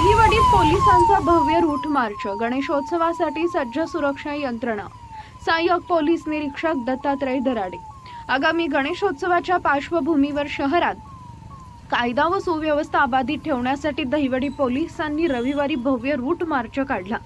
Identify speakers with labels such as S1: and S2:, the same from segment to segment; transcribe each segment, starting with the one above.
S1: दहिवडीत पोलिसांचा भव्य route march गणेशोत्सवासाठी सज्ज सुरक्षा यंत्रणा. सहाय्यक पोलीस निरीक्षक दत्तात्रय दराडे. आगामी गणेशोत्सवाच्या पार्श्वभूमीवर शहरात कायदा व सुव्यवस्था अबाधित ठेवण्यासाठी दहिवडी पोलिसांनी रविवारी भव्य रूट मार्च काढला.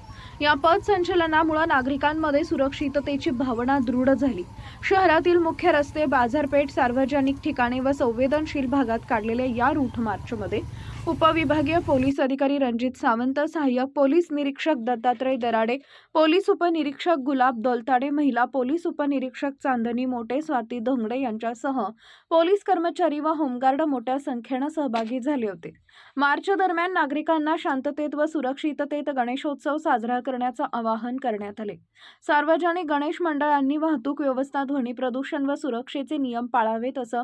S1: या पथसंचलनामुळे नागरिकांमध्ये सुरक्षिततेची भावना दृढ झाली. शहरातील मुख्य रस्ते बाजारपेठ सार्वजनिक ठिकाणे व संवेदनशील भागात काढलेल्या या रूट मार्चमध्ये उपविभागीय पोलीस अधिकारी रणजित सावंत सहाय्यक पोलीस निरीक्षक दत्तात्रय दराडे पोलीस उपनिरीक्षक गुलाब दोलताडे महिला पोलीस उपनिरीक्षक चांदणी मोटे स्वाती धोंगडे यांच्यासह पोलीस कर्मचारी व होमगार्ड मोठ्या संख्येनं सहभागी झाले होते. मार्च दरम्यान नागरिकांना शांततेत व सुरक्षिततेत गणेशोत्सव साजरा करण्याचं आवाहन करण्यात आले. सार्वजनिक गणेश मंडळांनी वाहतूक व्यवस्था ध्वनी प्रदूषण व सुरक्षेचे नियम पाळावेत असं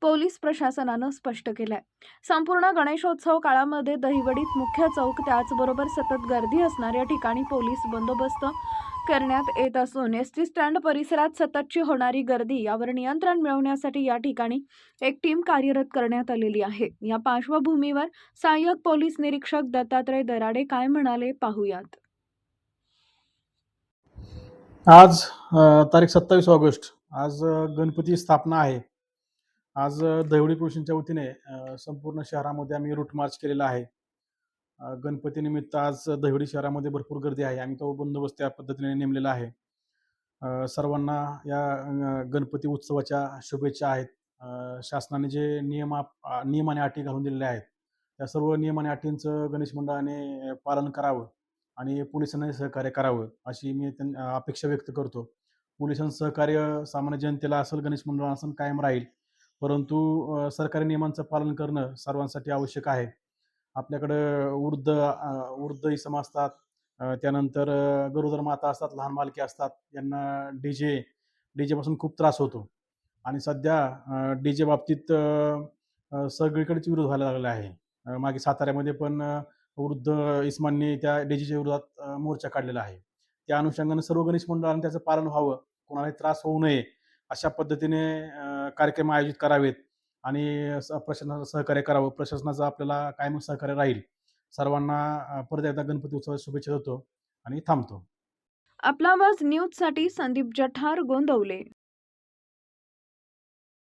S1: पोलीस प्रशासनानं स्पष्ट केलंय. संपूर्ण गणेशोत्सव काळामध्ये दहिवडीत मुख्य चौक त्याचबरोबर सतत गर्दी असणाऱ्या ठिकाणी पोलीस बंदोबस्त करण्यात येत असून एस टी स्टँड परिसरात सततची होणारी गर्दी यावर नियंत्रण मिळवण्यासाठी या ठिकाणी एक टीम कार्यरत करण्यात आलेली आहे. या पार्श्वभूमीवर सहाय्यक पोलीस निरीक्षक दत्तात्रय दराडे काय म्हणाले पाहूयात.
S2: आज तारीख सत्तावीस ऑगस्ट. आज गणपती स्थापना आहे. आज दहिवडी पुरुषांच्या वतीने संपूर्ण शहरामध्ये आम्ही रूट मार्च केलेला आहे. गणपतीनिमित्त आज दहिवडी शहरामध्ये भरपूर गर्दी आहे. आम्ही तो बंदोबस्त त्या पद्धतीने नेमलेला आहे. सर्वांना या गणपती उत्सवाच्या शुभेच्छा आहेत. शासनाने जे नियम नियम आणि अटी घालून दिलेले आहेत त्या सर्व नियम आणि अटींचं गणेश मंडळाने पालन करावं आणि पोलिसांनी सहकार्य करावं अशी मी त्यां- अपेक्षा व्यक्त करतो. पोलिसांचं सहकार्य सामान्य जनतेला असेल गणेश मंडळ असेल कायम राहील. परंतु सरकारी नियमांचं पालन करणं सर्वांसाठी आवश्यक आहे. आपल्याकडं वृद्ध वृद्ध इसम असतात त्यानंतर गरोदर माता असतात लहान बालके असतात यांना डी जे डी जेपासून खूप त्रास होतो. आणि सध्या डी जे बाबतीत सगळीकडेच विरोध व्हायला लागलेला आहे. मागे साताऱ्यामध्ये पण वृद्ध इस्मांनी त्या डी जेच्या विरोधात मोर्चा काढलेला आहे. त्या अनुषंगाने सर्व गणेश मंडळांनी त्याचं पालन व्हावं. कोणालाही त्रास होऊ नये. अशा पद्धतीने कार्यक्रम आयोजित करावेत आणि स- प्रशासनाचं सहकार्य करावं. प्रशासनाचं आपल्याला कायम सहकार्य राहील. सर्वांना परत एकदा गणपती उत्सवाच्या शुभेच्छा देतो आणि थांबतो.
S1: आपला आवाज न्यूजसाठी संदीप जठार गोंदवले.